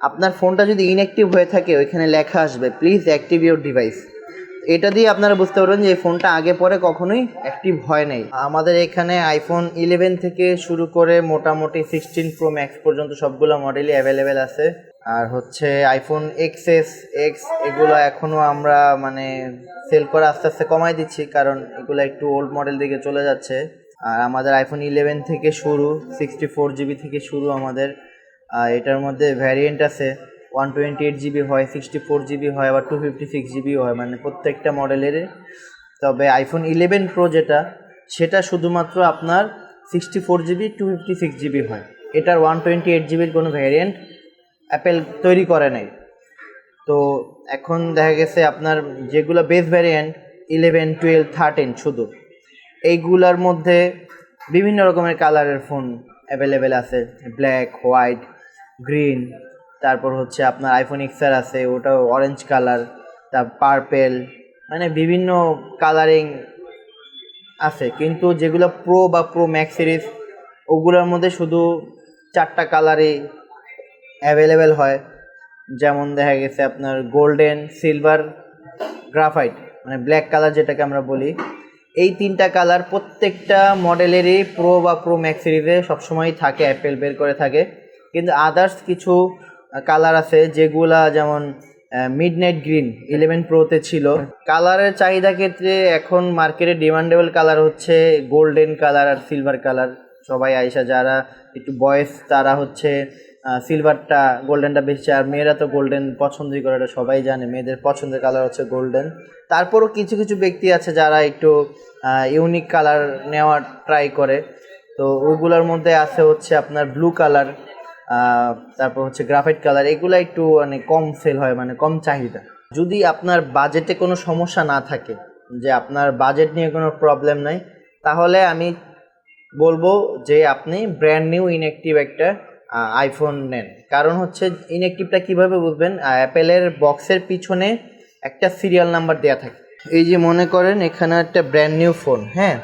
আপনার ফোনটা যদি ইনঅ্যাক্টিভ হয়ে থাকে, ওইখানে লেখা আসবে প্লিজ অ্যাক্টিভ ইউর ডিভাইস এটা দিয়ে আপনারা বুঝতে পারবেন যে এই ফোনটা আগে পরে কখনোই অ্যাক্টিভ হয় নাই। আমাদের এখানে আইফোন ইলেভেন থেকে শুরু করে মোটামুটি সিক্সটিন প্রো ম্যাক্স পর্যন্ত সবগুলো মডেলই অ্যাভেলেবেল আছে। আর হচ্ছে আইফোন এক্স এস এক্স এগুলো এখনও আমরা মানে সেল করা আস্তে আস্তে কমাই দিচ্ছি, কারণ এগুলো একটু ওল্ড মডেল দিকে চলে যাচ্ছে। আর আমাদের আইফোন ইলেভেন থেকে শুরু সিক্সটি ফোর জিবি থেকে শুরু আমাদের। আর এটার মধ্যে ভ্যারিয়েন্ট আছে ওয়ান টোয়েন্টি এইট জিবি হয় সিক্সটি ফোর জিবি হয়, আবার টু ফিফটি সিক্স জিবি হয় মানে প্রত্যেকটা মডেলের তবে আইফোন ইলেভেন প্রো যেটা, সেটা শুধুমাত্র আপনার sixty four GB two fifty six GB হয়। এটার ওয়ান টোয়েন্টি এইট জিবির কোনো ভ্যারিয়েন্ট অ্যাপেল তৈরি করে নাই। তো এখন দেখা গেছে আপনার যেগুলো base variant eleven twelve thirteen শুধু। এইগুলার মধ্যে বিভিন্ন রকমের কালারের ফোন অ্যাভেলেবেল আছে। ব্ল্যাক হোয়াইট গ্রিন, তারপর হচ্ছে আপনার আইফোন এক্সআর আছে, ওটাও অরেঞ্জ কালার তার পার্পেল মানে বিভিন্ন কালারিং আছে। কিন্তু যেগুলো প্রো বা প্রো ম্যাক্স সিরিজ ওগুলোর মধ্যে শুধু চারটা কালারই অ্যাভেলেবেল হয়। যেমন দেখা গেছে আপনার গোল্ডেন সিলভার গ্রাফাইট মানে ব্ল্যাক কালার যেটাকে আমরা বলি। এই তিনটা কালার প্রত্যেকটা মডেলেরই প্রো বা প্রো ম্যাক্স সিরিজে সবসময়ই থাকে অ্যাপেল বের করে থাকে। কিন্তু আদার্স কিছু কালার আছে যেগুলা যেমন মিড নাইট গ্রিন ইলেভেন প্রোতে ছিল। কালারের চাহিদা ক্ষেত্রে এখন মার্কেটে ডিমান্ডেবল কালার হচ্ছে গোল্ডেন কালার আর সিলভার কালার সবাই আইসা যারা একটু বয়স তারা হচ্ছে সিলভারটা গোল্ডেনটা বেশি আর মেয়েরা তো গোল্ডেন পছন্দই করে এটা সবাই জানে মেয়েদের পছন্দের কালার হচ্ছে গোল্ডেন তারপরও কিছু কিছু ব্যক্তি আছে যারা একটু ইউনিক কালার নেওয়ার ট্রাই করে। তো ওগুলোর মধ্যে আছে হচ্ছে আপনার ব্লু কালার তারপর হচ্ছে গ্রাফাইট কালার এগুলো একটু মানে কম সেল হয় মানে কম চাহিদা। যদি আপনার বাজেটে কোনো সমস্যা না থাকে, যে আপনার বাজেট নিয়ে কোনো প্রবলেম নাই, তাহলে আমি বলব যে আপনি ব্র্যান্ড নিউ ইনঅ্যাক্টিভ একটা আইফোন নেন। কারণ হচ্ছে ইনঅ্যাক্টিভটা কীভাবে বুঝবেন? অ্যাপেলের বক্সের পিছনে একটা সিরিয়াল নাম্বার দেওয়া থাকে। এই যে মনে করেন এখানে একটা ব্র্যান্ড নিউ ফোন হ্যাঁ?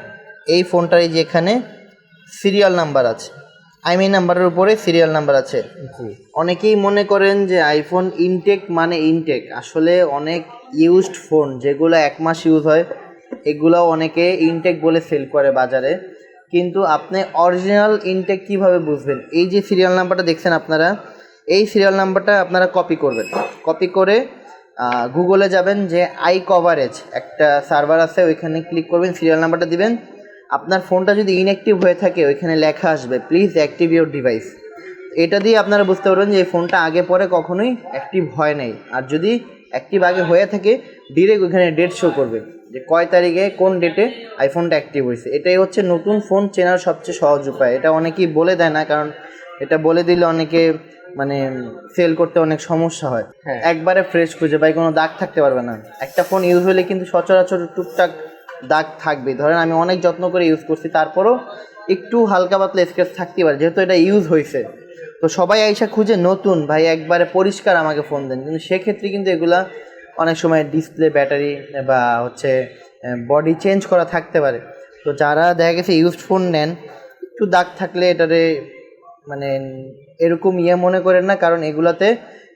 এই ফোনটার এই যে এখানে সিরিয়াল নাম্বার আছে। আইমি নাম্বারের উপরে সিরিয়াল নাম্বার আছে। অনেকেই মনে করেন যে আইফোন ইনটেক মানে ইনটেক আসলে অনেক ইউজড ফোন যেগুলো এক মাস ইউজ হয় এগুলো অনেকে ইনটেক বলে সেল করে বাজারে। কিন্তু আপনি অরিজিনাল ইনটেক কীভাবে বুঝবেন? এই যে সিরিয়াল নাম্বারটা দেখছেন আপনারা এই সিরিয়াল নাম্বারটা আপনারা কপি করবেন। কপি করে গুগলে যাবেন যে আই কভারেজ একটা সার্ভার আছে ওইখানে ক্লিক করবেন সিরিয়াল নাম্বারটা দিবেন। আপনার ফোনটা যদি ইনঅ্যাক্টিভ হয়ে থাকে ওইখানে লেখা আসবে প্লিজ অ্যাক্টিভ ইউর ডিভাইস এটা দিয়ে আপনারা বুঝতে পারবেন যে এই ফোনটা আগে পরে কখনোই অ্যাক্টিভ হয় নাই। আর যদি অ্যাক্টিভ আগে হয়ে থাকে ডিরেক্ট ওইখানে ডেট শো করবে যে কয় তারিখে কোন ডেটে আইফোনটা অ্যাক্টিভ হয়েছে। এটাই হচ্ছে নতুন ফোন চেনার সবচেয়ে সহজ উপায়। এটা অনেকেই বলে দেয় না কারণ এটা বলে দিলে অনেকে মানে সেল করতে অনেক সমস্যা হয়। হ্যাঁ। একবারে ফ্রেশ খুঁজে পাই কোনো দাগ থাকতে পারবে না। একটা ফোন ইউজ হলে কিন্তু সচরাচর টুকটাক দাগ থাকবে। ধরেন আমি অনেক যত্ন করে ইউজ করছি, তারপরও একটু হালকা পাতলা স্ক্র্যাচ থাকতেই পারে, যেহেতু এটা ইউজ হয়েছে। তো সবাই আইসা খুঁজে নতুন, ভাই একবারে পরিষ্কার আমাকে ফোন দেন। কিন্তু সেক্ষেত্রে কিন্তু এগুলা অনেক সময় ডিসপ্লে ব্যাটারি বা হচ্ছে বডি চেঞ্জ করা থাকতে পারে। তো যারা দেখা গেছে ইউজড ফোন নেন, একটু দাগ থাকলে এটারে মানে এরকম ইয়ে মনে করেন না, কারণ এগুলাতে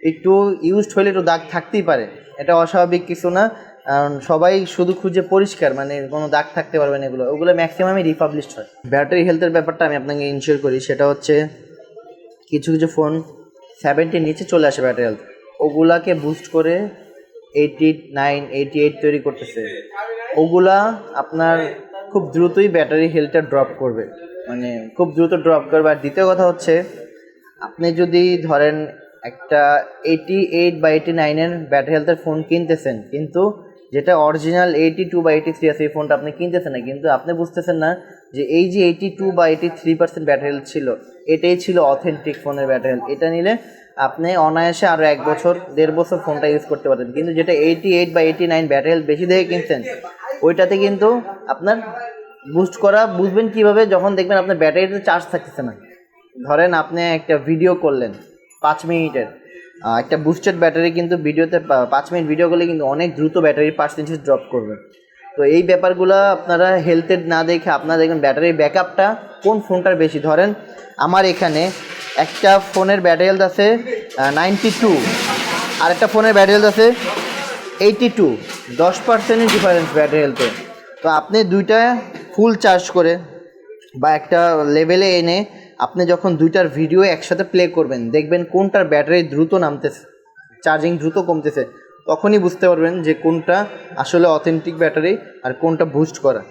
একটু ইউজড হলে একটু দাগ থাকতেই পারে। এটা অস্বাভাবিক কিছু না। কারণ সবাই শুধু খুঁজে পরিষ্কার মানে কোনো দাগ থাকতে পারবে না এগুলো। ওগুলো ম্যাক্সিমামই রিপাবলিশড হয়। ব্যাটারি হেলথের ব্যাপারটা আমি আপনাকে ইনশিওর করি, সেটা হচ্ছে কিছু কিছু ফোন সেভেন্টির নিচে চলে আসে ব্যাটারি হেলথ ওগুলাকে বুস্ট করে এইটি নাইন এইটি এইট তৈরি করতেছে। ওগুলা আপনার খুব দ্রুতই ব্যাটারি হেলথটা ড্রপ করবে। মানে খুব দ্রুত ড্রপ করবে। আর দ্বিতীয় কথা হচ্ছে, আপনি যদি ধরেন একটা এইটি এইট বা এইটি নাইনের ব্যাটারি হেলথের ফোন কিনতেছেন, কিন্তু যেটা অরিজিনাল এইটি টু বা এইটি থ্রি আছে, এই ফোনটা আপনি কিনতেছেন না, কিন্তু আপনি বুঝতেছেন না যে এই যে এইটি টু বা eighty three percent battery health ছিল, এটাই ছিল অথেন্টিক ফোনের ব্যাটারি হেলথ এটা নিলে আপনি অনায়াসে আরও এক বছর, দেড় বছর ফোনটা ইউজ করতে পারেন কিন্তু যেটা এইটি এইট বা এইটি নাইন ব্যাটারি হেলথ বেশি দেখে কিনছেন, ওইটাতে কিন্তু আপনার বুস্ট করা, বুঝবেন কীভাবে যখন দেখবেন আপনার ব্যাটারিতে চার্জ থাকতেছে না। ধরেন আপনি একটা ভিডিও করলেন, পাঁচ মিনিটের। একটা বুস্টেড ব্যাটারি কিন্তু ভিডিওতে পাঁচ মিনিট ভিডিও করলে কিন্তু অনেক দ্রুত ব্যাটারির পার্সেন্টেজ ড্রপ করবে। তো এই ব্যাপারগুলো আপনারা হেলথের না দেখে আপনারা দেখবেন ব্যাটারির ব্যাকআপটা কোন ফোনটার বেশি? ধরেন আমার এখানে একটা ফোনের ব্যাটারি হেলথ আছে নাইনটি টু আর একটা ফোনের ব্যাটারি হেলথ আছে এইটি টু দশ পার্সেন্টের ডিফারেন্স ব্যাটারি হেলথে তো আপনি দুইটা ফুল চার্জ করে বা একটা লেভেলে এনে আপনি যখন দুইটার ভিডিও একসাথে প্লে করবেন, দেখবেন কোনটার ব্যাটারি দ্রুত নামতেছে চার্জিং দ্রুত কমতেছে, তখনই বুঝতে পারবেন যে কোনটা আসলে অথেন্টিক ব্যাটারি আর কোনটা বুস্ট করা।